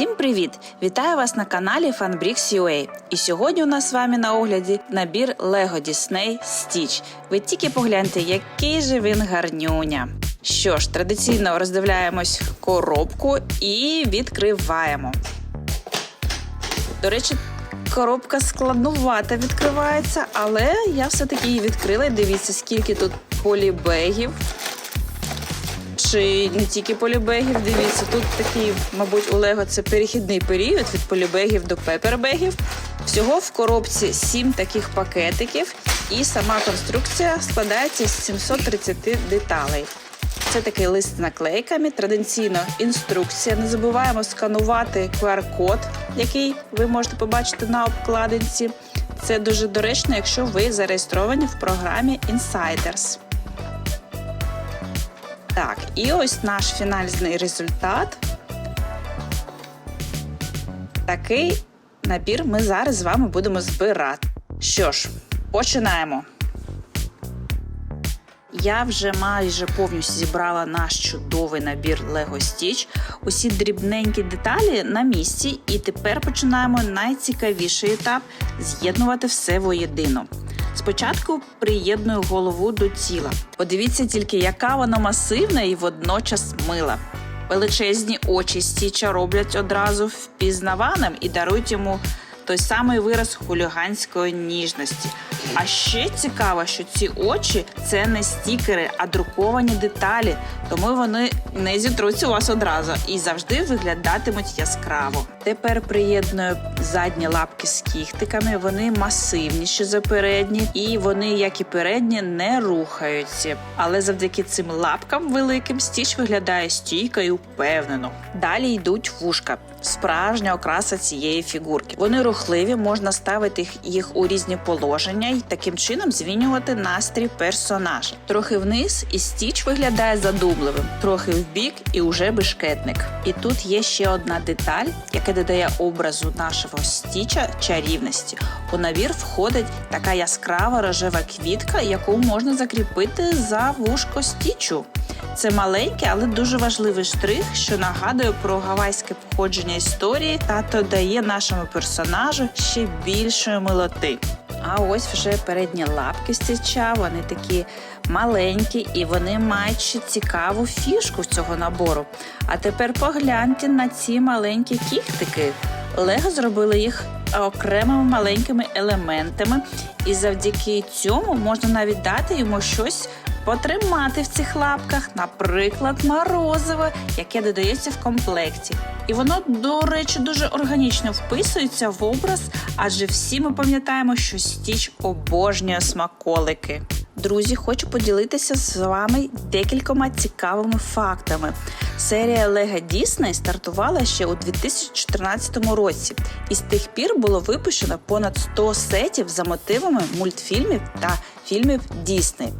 Всім привіт! Вітаю вас на каналі FunBricks.ua. І сьогодні у нас з вами на огляді набір Lego Disney Stitch. Ви тільки погляньте, який же він гарнюня. Що ж, традиційно роздивляємось коробку і відкриваємо. До речі, коробка складнувата відкривається, але я все-таки її відкрила. Дивіться, скільки тут полібегів. Чи не тільки полібегів, дивіться, тут такий, мабуть, у Лего це перехідний період від полібегів до пепербегів. Всього в коробці 7 таких пакетиків, і сама конструкція складається з 730 деталей. Це такий лист з наклейками, традиційно інструкція. Не забуваємо сканувати QR-код, який ви можете побачити на обкладинці. Це дуже доречно, якщо ви зареєстровані в програмі Insiders. Так, і ось наш фінальний результат. Такий набір ми зараз з вами будемо збирати. Що ж, починаємо. Я вже майже повністю зібрала наш чудовий набір Lego Stitch. Усі дрібненькі деталі на місці, і тепер починаємо найцікавіший етап з'єднувати все воєдино. Спочатку приєдную голову до тіла. Подивіться тільки, яка вона масивна і водночас мила. Величезні очі стіча роблять одразу впізнаваним і дарують йому той самий вираз хуліганської ніжності. А ще цікаво, що ці очі це не стікери, а друковані деталі, тому вони не зітруться у вас одразу і завжди виглядатимуть яскраво. Тепер приєдную задні лапки з кіхтиками. Вони масивніші за передні, і вони, як і передні, не рухаються. Але завдяки цим лапкам великим стіч виглядає стійко і впевнено. Далі йдуть вушка. Справжня окраса цієї фігурки. Вони рухливі, можна ставити їх- у різні положення і таким чином змінювати настрій персонажа. Трохи вниз і стіч виглядає задумливим, трохи вбік і уже бешкетник. І тут є ще одна деталь, яка додає образу нашого стіча чарівності. У набір входить така яскрава рожева квітка, яку можна закріпити за вушко стічу. Це маленький, але дуже важливий штрих, що нагадує про гавайське походження історії та додає нашому персонажу ще більшої милоти. А ось вже передні лапки стіча, вони такі маленькі і вони мають ще цікаву фішку цього набору. А тепер погляньте на ці маленькі кіхтики. Лего зробили їх окремими маленькими елементами, і завдяки цьому можна навіть дати йому щось потримати в цих лапках, наприклад, морозиво, яке додається в комплекті. І воно, до речі, дуже органічно вписується в образ, адже всі ми пам'ятаємо, що стіч обожнює смаколики. Друзі, хочу поділитися з вами декількома цікавими фактами. Серія Лего Дісней стартувала ще у 2014 році, і з тих пір було випущено понад 100 сетів за мотивами мультфільмів та фільмів Дісней.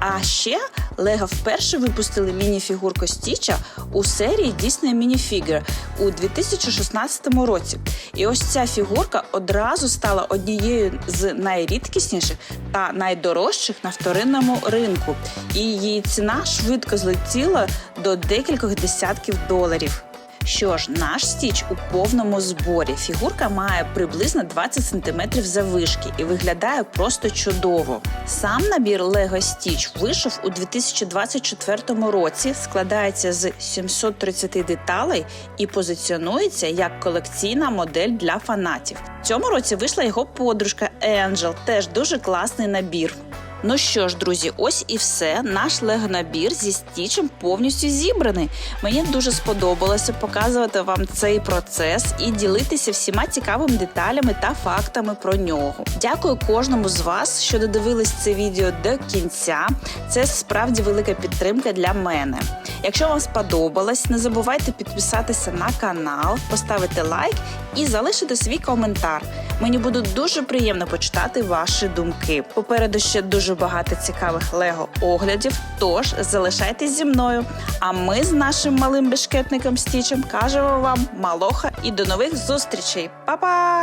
А ще Лего вперше випустили міні-фігурку Стіча у серії Disney Minifigure у 2016 році. І ось ця фігурка одразу стала однією з найрідкісніших та найдорожчих на вторинному ринку. І її ціна швидко злетіла до декількох десятків доларів. Що ж, наш стіч у повному зборі. Фігурка має приблизно 20 см завишки і виглядає просто чудово. Сам набір Lego Stitch вийшов у 2024 році, складається з 730 деталей і позиціонується як колекційна модель для фанатів. В цьому році вийшла його подружка Angel, теж дуже класний набір. Ну що ж, друзі, ось і все. Наш лего-набір зі стічем повністю зібраний. Мені дуже сподобалося показувати вам цей процес і ділитися всіма цікавими деталями та фактами про нього. Дякую кожному з вас, що додивились це відео до кінця. Це справді велика підтримка для мене. Якщо вам сподобалось, не забувайте підписатися на канал, поставити лайк і залишити свій коментар. Мені буде дуже приємно почитати ваші думки. Попереду ще дуже багато цікавих лего оглядів. Тож залишайтесь зі мною. А ми з нашим малим бешкетником Стічем кажемо вам малоха і до нових зустрічей. Па-па!